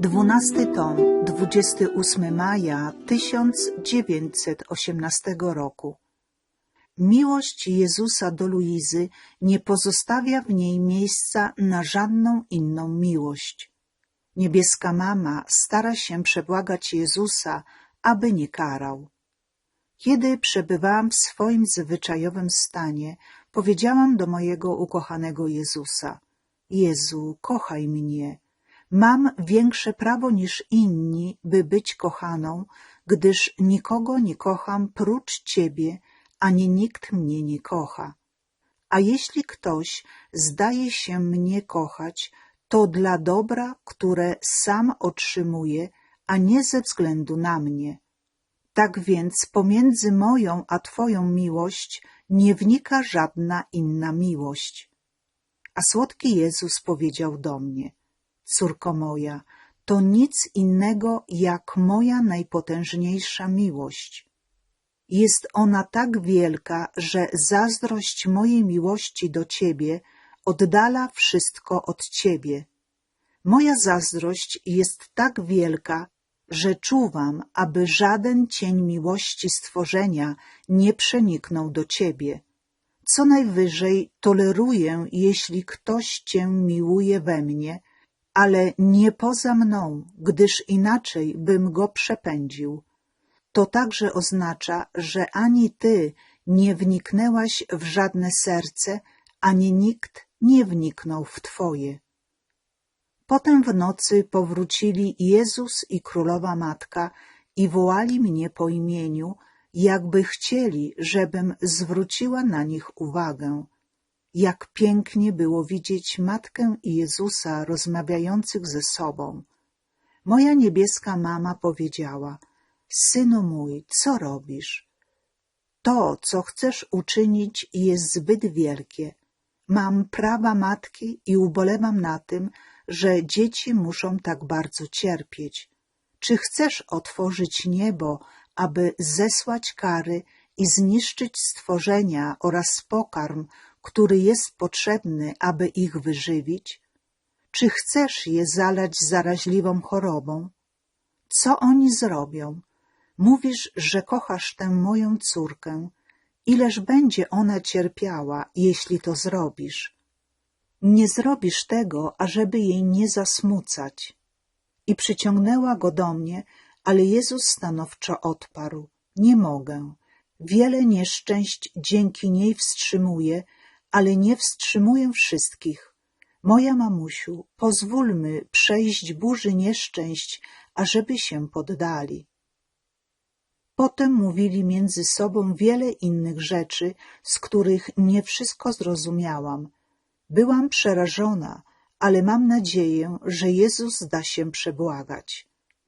Dwunasty tom, 28 maja 1918 roku. Miłość Jezusa do Luizy nie pozostawia w niej miejsca na żadną inną miłość. Niebieska mama stara się przebłagać Jezusa, aby nie karał. Kiedy przebywałam w swoim zwyczajowym stanie, powiedziałam do mojego ukochanego Jezusa: Jezu, kochaj mnie. Mam większe prawo niż inni, by być kochaną, gdyż nikogo nie kocham prócz Ciebie, ani nikt mnie nie kocha. A jeśli ktoś zdaje się mnie kochać, to dla dobra, które sam otrzymuje, a nie ze względu na mnie. Tak więc pomiędzy moją a Twoją miłość nie wnika żadna inna miłość. A słodki Jezus powiedział do mnie, córko moja, to nic innego jak moja najpotężniejsza miłość. Jest ona tak wielka, że zazdrość mojej miłości do Ciebie oddala wszystko od Ciebie. Moja zazdrość jest tak wielka, że czuwam, aby żaden cień miłości stworzenia nie przeniknął do Ciebie. Co najwyżej toleruję, jeśli ktoś Cię miłuje we mnie, ale nie poza mną, gdyż inaczej bym go przepędził. To także oznacza, że ani Ty nie wniknęłaś w żadne serce, ani nikt nie wniknął w Twoje. Potem w nocy powrócili Jezus i Królowa Matka i wołali mnie po imieniu, jakby chcieli, żebym zwróciła na nich uwagę. Jak pięknie było widzieć Matkę i Jezusa rozmawiających ze sobą. Moja niebieska mama powiedziała, Synu mój, co robisz? To, co chcesz uczynić, jest zbyt wielkie. Mam prawa matki i ubolewam na tym, że dzieci muszą tak bardzo cierpieć. Czy chcesz otworzyć niebo, aby zesłać kary i zniszczyć stworzenia oraz pokarm, który jest potrzebny, aby ich wyżywić? Czy chcesz je zalać zaraźliwą chorobą? Co oni zrobią? Mówisz, że kochasz tę moją córkę. Ileż będzie ona cierpiała, jeśli to zrobisz? Nie zrobisz tego, ażeby jej nie zasmucać. I przyciągnęła go do mnie, ale Jezus stanowczo odparł. Nie mogę. Wiele nieszczęść dzięki niej wstrzymuję, ale nie wstrzymuję wszystkich. Moja mamusiu, pozwólmy przejść burzy nieszczęść, ażeby się poddali. Potem mówili między sobą wiele innych rzeczy, z których nie wszystko zrozumiałam. Byłam przerażona, ale mam nadzieję, że Jezus da się przebłagać.